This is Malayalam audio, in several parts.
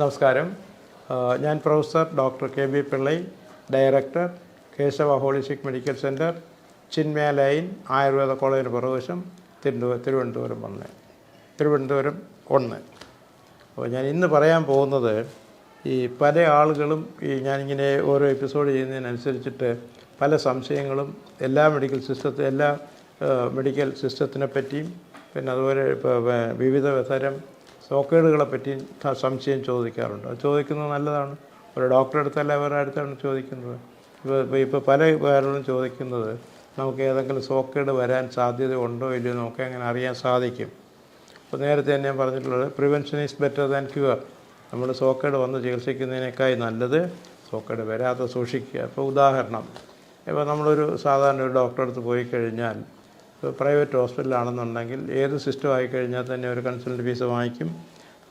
നമസ്കാരം. ഞാൻ professor doctor K B Pillai director Keshava holistic medical centre Chinmaya lane Ayurveda കോളേജിന് പുറകുവശം തിരുവ തിരുവനന്തപുരം ഒന്ന്. തിരുവനന്തപുരം ഒന്ന്. അപ്പോൾ ഞാൻ ഇന്ന് പറയാൻ പോകുന്നത് ഈ പല ആളുകളും ഈ ഞാനിങ്ങനെ ഓരോ എപ്പിസോഡ് ചെയ്യുന്നതിനനുസരിച്ചിട്ട് പല സംശയങ്ങളും എല്ലാ മെഡിക്കൽ സിസ്റ്റത്തെ എല്ലാ മെഡിക്കൽ സിസ്റ്റത്തിനെ പറ്റിയും പിന്നെ അതുപോലെ വിവിധ തരം സോക്കേടുകളെ പറ്റി സംശയം ചോദിക്കാറുണ്ട്. അത് ചോദിക്കുന്നത് നല്ലതാണ്. ഒരു ഡോക്ടറെ അടുത്തല്ല വേറെ അടുത്താണ് ചോദിക്കുന്നത്. ഇപ്പോൾ ഇപ്പോൾ പല പേരോടും ചോദിക്കുന്നത് നമുക്ക് ഏതെങ്കിലും സോക്കേട് വരാൻ സാധ്യത ഉണ്ടോ ഇല്ലയോ നമുക്ക് എങ്ങനെ അറിയാൻ സാധിക്കും. അപ്പോൾ നേരത്തെ തന്നെ ഞാൻ പറഞ്ഞിട്ടുള്ളത് prevention is better than cure നമ്മൾ സോക്കേട് വന്ന് ചികിത്സിക്കുന്നതിനേക്കായി നല്ലത് സോക്കേട് വരാതെ സൂക്ഷിക്കുക. ഇപ്പോൾ ഉദാഹരണം ഇപ്പോൾ നമ്മളൊരു സാധാരണ ഒരു ഡോക്ടറെ അടുത്ത് പോയി കഴിഞ്ഞാൽ പ്രൈവറ്റ് ഹോസ്പിറ്റലാണെന്നുണ്ടെങ്കിൽ ഏത് സിസ്റ്റം ആയിക്കഴിഞ്ഞാൽ തന്നെ ഒരു കൺസൾട്ട് ഫീസ് വാങ്ങിക്കും.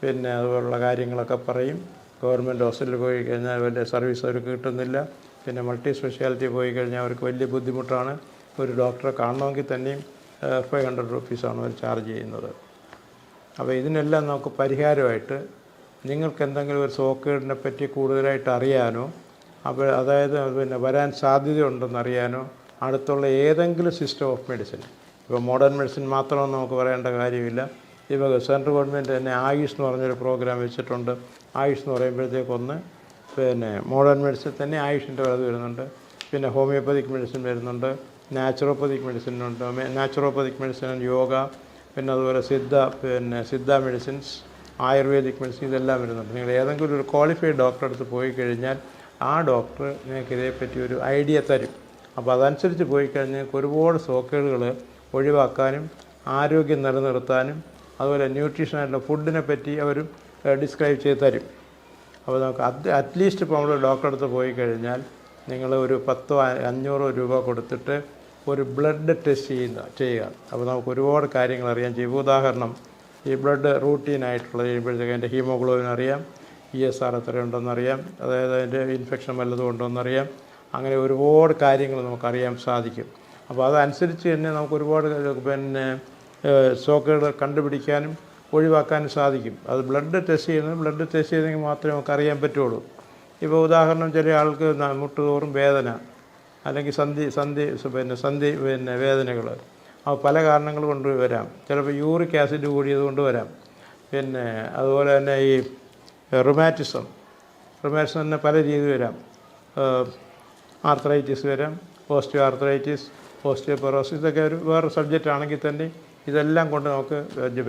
പിന്നെ അതുപോലുള്ള കാര്യങ്ങളൊക്കെ പറയും. ഗവൺമെന്റ് ഹോസ്പിറ്റലിൽ പോയി കഴിഞ്ഞാൽ വലിയ സർവീസ് അവർക്ക് കിട്ടുന്നില്ല. പിന്നെ മൾട്ടി സ്പെഷ്യാലിറ്റി പോയി കഴിഞ്ഞാൽ അവർക്ക് വലിയ ബുദ്ധിമുട്ടാണ്. ഒരു ഡോക്ടറെ കാണണമെങ്കിൽ തന്നെയും ഫൈവ് ഹൺഡ്രഡ് റുപ്പീസാണ് അവർ ചാർജ് ചെയ്യുന്നത്. അപ്പോൾ ഇതിനെല്ലാം നമുക്ക് പരിഹാരമായിട്ട് നിങ്ങൾക്ക് എന്തെങ്കിലും ഒരു സോക്കേടിനെ പറ്റി കൂടുതലായിട്ട് അറിയാനോ അപ്പോൾ അതായത് പിന്നെ വരാൻ സാധ്യതയുണ്ടെന്ന് അറിയാനോ അടുത്തുള്ള ഏതെങ്കിലും സിസ്റ്റം ഓഫ് മെഡിസിൻ ഇപ്പോൾ മോഡേൺ മെഡിസിൻ മാത്രമെന്ന് നമുക്ക് പറയേണ്ട കാര്യമില്ല. ഇപ്പോൾ സെൻട്രൽ ഗവൺമെന്റ് തന്നെ ആയുഷ് എന്ന് പറഞ്ഞൊരു പ്രോഗ്രാം വെച്ചിട്ടുണ്ട്. ആയുഷ് എന്ന് പറയുമ്പോഴത്തേക്കൊന്ന് പിന്നെ മോഡേൺ മെഡിസിൻ തന്നെ ആയുഷിന്റെ വരത് വരുന്നുണ്ട്. പിന്നെ ഹോമിയോപ്പതിക് മെഡിസിൻ വരുന്നുണ്ട്. നാച്ചുറോപ്പതിക് മെഡിസിനുണ്ട് നാച്ചുറോപ്പതിക് മെഡിസിൻ യോഗ പിന്നെ അതുപോലെ സിദ്ധ പിന്നെ സിദ്ധ മെഡിസിൻസ് ആയുർവേദിക് മെഡിസിൻ ഇതെല്ലാം വരുന്നുണ്ട്. നിങ്ങൾ ഏതെങ്കിലും ഒരു ക്വാളിഫൈഡ് ഡോക്ടറെ അടുത്ത് പോയി കഴിഞ്ഞാൽ ആ ഡോക്ടർ നിങ്ങൾക്ക് ഇതേപ്പറ്റി ഒരു ഐഡിയ തരും. അപ്പോൾ അതനുസരിച്ച് പോയി കഴിഞ്ഞാൽ ഒരുപാട് സോക്കേടുകൾ ഒഴിവാക്കാനും ആരോഗ്യം നിലനിർത്താനും അതുപോലെ ന്യൂട്രീഷനായിട്ടുള്ള ഫുഡിനെ പറ്റി അവർ ഡിസ്ക്രൈബ് ചെയ്ത് തരും. അപ്പോൾ നമുക്ക് അത് അറ്റ്ലീസ്റ്റ് ഇപ്പോൾ നമ്മൾ ഡോക്ടറെ അടുത്ത് പോയി കഴിഞ്ഞാൽ നിങ്ങൾ ഒരു പത്തോ അഞ്ഞൂറോ രൂപ കൊടുത്തിട്ട് ഒരു ബ്ലഡ് ടെസ്റ്റ് ചെയ്യുന്ന ചെയ്യുക. അപ്പോൾ നമുക്ക് ഒരുപാട് കാര്യങ്ങൾ അറിയാം. ചെയ്യും ഉദാഹരണം ഈ ബ്ലഡ് റൂട്ടീനായിട്ടുള്ള ചെയ്യുമ്പോഴത്തേക്ക് അതിന്റെ ഹീമോഗ്ലോബിൻ അറിയാം ഇ എസ് ആർ എത്രയുണ്ടെന്ന് അറിയാം അതായത് അതിന്റെ ഇൻഫെക്ഷൻ വല്ലതും ഉണ്ടോ എന്നറിയാം അങ്ങനെ ഒരുപാട് കാര്യങ്ങൾ നമുക്കറിയാൻ സാധിക്കും. അപ്പോൾ അതനുസരിച്ച് തന്നെ നമുക്ക് ഒരുപാട് പിന്നെ സോക്കുകൾ കണ്ടുപിടിക്കാനും ഒഴിവാക്കാനും സാധിക്കും. അത് ബ്ലഡ് ടെസ്റ്റ് ചെയ്യുന്നത് ബ്ലഡ് ടെസ്റ്റ് ചെയ്തെങ്കിൽ മാത്രമേ നമുക്ക് അറിയാൻ പറ്റുള്ളൂ. ഇപ്പോൾ ഉദാഹരണം ചില ആൾക്ക് മുട്ടുതോറും വേദന അല്ലെങ്കിൽ സന്ധി സന്ധി പിന്നെ സന്ധി പിന്നെ വേദനകൾ. അത് പല കാരണങ്ങൾ കൊണ്ട് വരാം. ചിലപ്പോൾ യൂറിക് ആസിഡ് കൂടിയത് കൊണ്ട് വരാം. പിന്നെ അതുപോലെ തന്നെ ഈ റുമാറ്റിസം റുമാറ്റിസം തന്നെ പല രീതി വരാം. ആർത്രൈറ്റിസ് വരാം പോസ്റ്റ് ആർത്രൈറ്റിസ് ഓസ്റ്റിയോപൊറോസിസ് ഇതൊക്കെ ഒരു വേറെ സബ്ജക്റ്റ് ആണെങ്കിൽ തന്നെ ഇതെല്ലാം കൊണ്ട് നമുക്ക്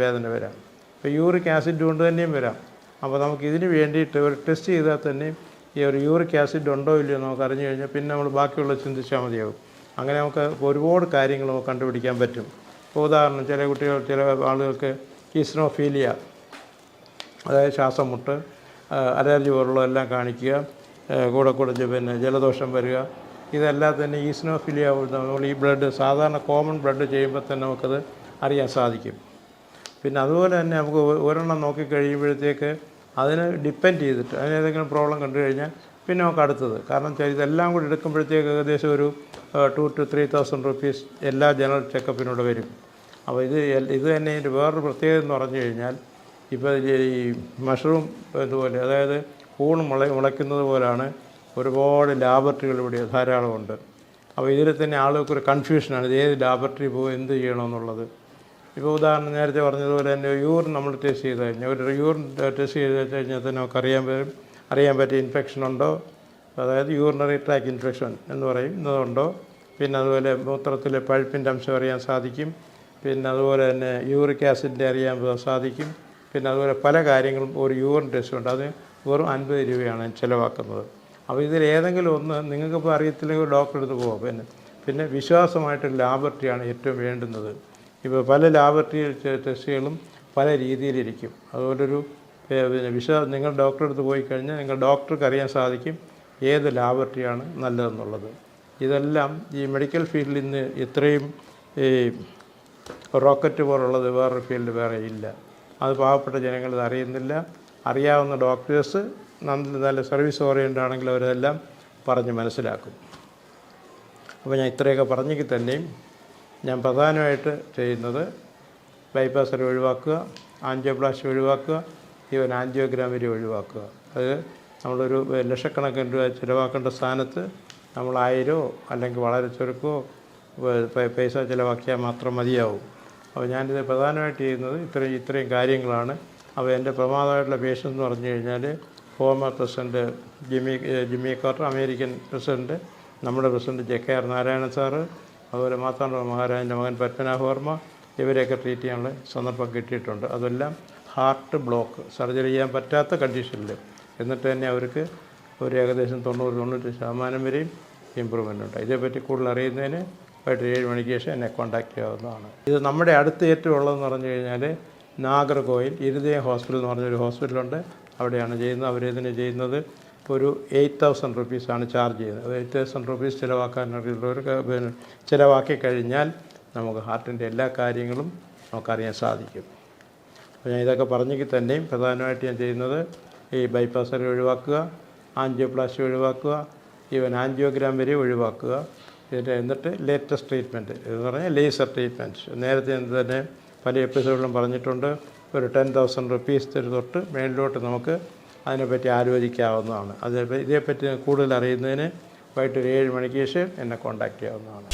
വേദന വരാം. ഇപ്പോൾ യൂറിക് ആസിഡ് കൊണ്ട് തന്നെയും വരാം. അപ്പോൾ നമുക്ക് ഇതിന് വേണ്ടിയിട്ട് ഒരു ടെസ്റ്റ് ചെയ്താൽ തന്നെ ഈ ഒരു യൂറിക് ആസിഡ് ഉണ്ടോ ഇല്ലയോ നമുക്ക് അറിഞ്ഞു കഴിഞ്ഞാൽ പിന്നെ നമ്മൾ ബാക്കിയുള്ള ചിന്തിച്ചാൽ മതിയാകും അങ്ങനെ നമുക്ക് ഒരുപാട് കാര്യങ്ങൾ നമുക്ക് കണ്ടുപിടിക്കാൻ പറ്റും. ഇപ്പോൾ ഉദാഹരണം ചില കുട്ടികൾ ചില ആളുകൾക്ക് ഈസ്നോഫീലിയ അതായത് ശ്വാസം മുട്ട് അലർജി പോലുള്ളതെല്ലാം കാണിക്കുക ആ, കൂടെ കൂടെ പിന്നെ ജലദോഷം വരിക ഇതെല്ലാം തന്നെ ഈസ്നോഫിലിയ നമ്മൾ ഈ ബ്ലഡ് സാധാരണ കോമൺ ബ്ലഡ് ചെയ്യുമ്പോൾ തന്നെ നമുക്കത് അറിയാൻ സാധിക്കും. പിന്നെ അതുപോലെ തന്നെ നമുക്ക് ഒരെണ്ണം നോക്കി കഴിയുമ്പോഴത്തേക്ക് അതിന് ഡിപ്പെൻഡ് ചെയ്തിട്ട് അതിന് ഏതെങ്കിലും പ്രോബ്ലം കണ്ടു കഴിഞ്ഞാൽ പിന്നെ നമുക്ക് അടുത്തത്. കാരണം ഇതെല്ലാം കൂടി എടുക്കുമ്പോഴത്തേക്ക് ഏകദേശം ഒരു two two three thousand rupees എല്ലാ ജനറൽ ചെക്കപ്പിനൂടെ വരും. അപ്പോൾ ഇത് ഇത് തന്നെ ഇതിന്റെ വേറൊരു പ്രത്യേകത എന്ന് പറഞ്ഞു കഴിഞ്ഞാൽ ഇപ്പോൾ ഈ മഷ്റൂം ഇതുപോലെ അതായത് കൂൺ മുള മുളയ്ക്കുന്നത് പോലാണ് ഒരുപാട് ലാബറട്ടറികൾ ഇവിടെ ധാരാളമുണ്ട്. അപ്പോൾ ഇതിൽ തന്നെ ആളുകൾക്ക് ഒരു കൺഫ്യൂഷനാണ് ഇത് ഏത് ലാബറട്ടറി പോകും എന്ത് ചെയ്യണമെന്നുള്ളത് ഇപ്പോൾ ഉദാഹരണം നേരത്തെ പറഞ്ഞതുപോലെ തന്നെ യൂറിൻ നമ്മൾ ടെസ്റ്റ് ചെയ്ത് കഴിഞ്ഞാൽ ഒരു യൂറിൻ ടെസ്റ്റ് ചെയ്ത് കഴിഞ്ഞാൽ തന്നെ നമുക്ക് അറിയാൻ പറ്റും അറിയാൻ പറ്റിയ ഇൻഫെക്ഷൻ ഉണ്ടോ? അതായത് യൂറിനറി ട്രാക്ക് ഇൻഫെക്ഷൻ എന്ന് പറയും. എന്നതുണ്ടോ പിന്നെ അതുപോലെ മൂത്രത്തിലെ പഴുപ്പിന്റെ അംശം അറിയാൻ സാധിക്കും. പിന്നെ അതുപോലെ തന്നെ യൂറിക് ആസിഡിന്റെ അറിയാൻ സാധിക്കും. പിന്നെ അതുപോലെ പല കാര്യങ്ങളും ഒരു യൂറിൻ ടെസ്റ്റ് ഉണ്ട് അത് വെറും അൻപത് രൂപയാണ് ചിലവാക്കുന്നത്. അപ്പോൾ ഇതിൽ ഏതെങ്കിലും ഒന്ന് നിങ്ങൾക്കിപ്പോൾ അറിയത്തില്ലെങ്കിൽ ഒരു ഡോക്ടറെ അടുത്ത് പോകാം പിന്നെ പിന്നെ വിശ്വാസമായിട്ട് ലാബറട്ടറിയാണ് ഏറ്റവും വേണ്ടുന്നത്. ഇപ്പോൾ പല ലാബറട്ടറി ടെസ്റ്റുകളും പല രീതിയിലിരിക്കും. അതുപോലൊരു പിന്നെ വിശ്വാ നിങ്ങൾ ഡോക്ടറെ അടുത്ത് പോയി കഴിഞ്ഞാൽ നിങ്ങൾ ഡോക്ടർക്ക് അറിയാൻ സാധിക്കും ഏത് ലാബറട്ടറിയാണ് നല്ലതെന്നുള്ളത്. ഇതെല്ലാം ഈ മെഡിക്കൽ ഫീൽഡിൽ നിന്ന് ഇത്രയും ഈ റോക്കറ്റ് പോലുള്ളത് വേറൊരു ഫീൽഡ് വേറെ ഇല്ല. അത് പാവപ്പെട്ട ജനങ്ങൾ അറിയുന്നില്ല. അറിയാവുന്ന ഡോക്ടേഴ്സ് നല്ല സർവീസ് ഓറിയന്റ് ആണെങ്കിൽ അവരെല്ലാം പറഞ്ഞ് മനസ്സിലാക്കും. അപ്പോൾ ഞാൻ ഇത്രയൊക്കെ പറഞ്ഞെങ്കിൽ തന്നെയും ഞാൻ പ്രധാനമായിട്ട് ചെയ്യുന്നത് ബൈപ്പാസ് സർജറി ഒഴിവാക്കുക ആൻജിയോപ്ലാസ്റ്റി ഒഴിവാക്കുക ഈവൻ ആൻജിയോഗ്രാം വരെ ഒഴിവാക്കുക. അത് നമ്മളൊരു ലക്ഷക്കണക്കിന് രൂപ ചിലവാക്കേണ്ട സ്ഥാനത്ത് നമ്മൾ ആയിരോ അല്ലെങ്കിൽ വളരെ ചുരുക്കമോ പൈസ ചിലവാക്കിയാൽ മാത്രം മതിയാവും. അപ്പോൾ ഞാനിത് പ്രധാനമായിട്ട് ചെയ്യുന്നത് ഇത്രയും ഇത്രയും കാര്യങ്ങളാണ്. അപ്പോൾ എന്റെ പ്രമാദമായിട്ടുള്ള പേഷ്യൻസ് എന്ന് പറഞ്ഞു കഴിഞ്ഞാൽ former president Jimmy Jimmy Carter American president നമ്മുടെ president J K R Narayanan sir അതുപോലെ മാത്താണ്ട മഹാരാജന്റെ മകൻ പത്മനാഭ വർമ്മ ഇവരെയൊക്കെ ട്രീറ്റ് ചെയ്യാനുള്ള സന്ദർഭം കിട്ടിയിട്ടുണ്ട്. അതെല്ലാം ഹാർട്ട് ബ്ലോക്ക് സർജറി ചെയ്യാൻ പറ്റാത്ത കണ്ടീഷനിൽ എന്നിട്ട് തന്നെ അവർക്ക് ഒരു ഏകദേശം തൊണ്ണൂറ് തൊണ്ണൂറ്റി ശതമാനം വരെയും ഇമ്പ്രൂവ്മെന്റ് ഉണ്ട്. ഇതേപ്പറ്റി കൂടുതൽ അറിയുന്നതിന് വൈകിട്ട് ഏഴ് മണിക്ക് ശേഷം എന്നെ കോൺടാക്ട് ചെയ്യാവുന്നതാണ്. ഇത് നമ്മുടെ അടുത്ത് ഏറ്റവും ഉള്ളതെന്ന് പറഞ്ഞു കഴിഞ്ഞാൽ നാഗർകോയിൽ ഇരുദയ ഹോസ്പിറ്റൽ എന്ന് പറഞ്ഞൊരു ഹോസ്പിറ്റലുണ്ട് അവിടെയാണ് ചെയ്യുന്നത്. അവരിതിന് ചെയ്യുന്നത് ഒരു എയ്റ്റ് തൗസൻഡ് റുപ്പീസാണ് ചാർജ് ചെയ്യുന്നത്. എയ്റ്റ് തൗസൻഡ് റുപ്പീസ് ചിലവാക്കാനുള്ളവർക്ക് പിന്നെ ചിലവാക്കി കഴിഞ്ഞാൽ നമുക്ക് ഹാർട്ടിന്റെ എല്ലാ കാര്യങ്ങളും നമുക്കറിയാൻ സാധിക്കും. അപ്പോൾ ഞാൻ ഇതൊക്കെ പറഞ്ഞെങ്കിൽ തന്നെയും പ്രധാനമായിട്ട് ഞാൻ ചെയ്യുന്നത് ഈ ബൈപ്പാസ് സർജറി ഒഴിവാക്കുക ആൻജിയോപ്ലാസ്റ്റി ഒഴിവാക്കുക ഈവൻ ആൻജിയോഗ്രാം വരെ ഒഴിവാക്കുക. ഇതിന്റെ എന്നിട്ട് ലേറ്റസ്റ്റ് ട്രീറ്റ്മെന്റ് എന്ന് പറഞ്ഞാൽ ലേസർ ട്രീറ്റ്മെന്റ് നേരത്തെ തന്നെ പല എപ്പിസോഡിലും പറഞ്ഞിട്ടുണ്ട്. ഒരു ടെൻ തൗസൻഡ് റുപ്പീസ് തൊട്ട് മേളിലോട്ട് നമുക്ക് അതിനെപ്പറ്റി ആലോചിക്കാവുന്നതാണ്. അതേപ്പറ്റി ഇതേപ്പറ്റി കൂടുതൽ അറിയുന്നതിന് വൈകിട്ട് ഒരു ഏഴ് മണിക്ക് ശേഷം എന്നെ കോൺടാക്റ്റ് ചെയ്യാവുന്നതാണ്.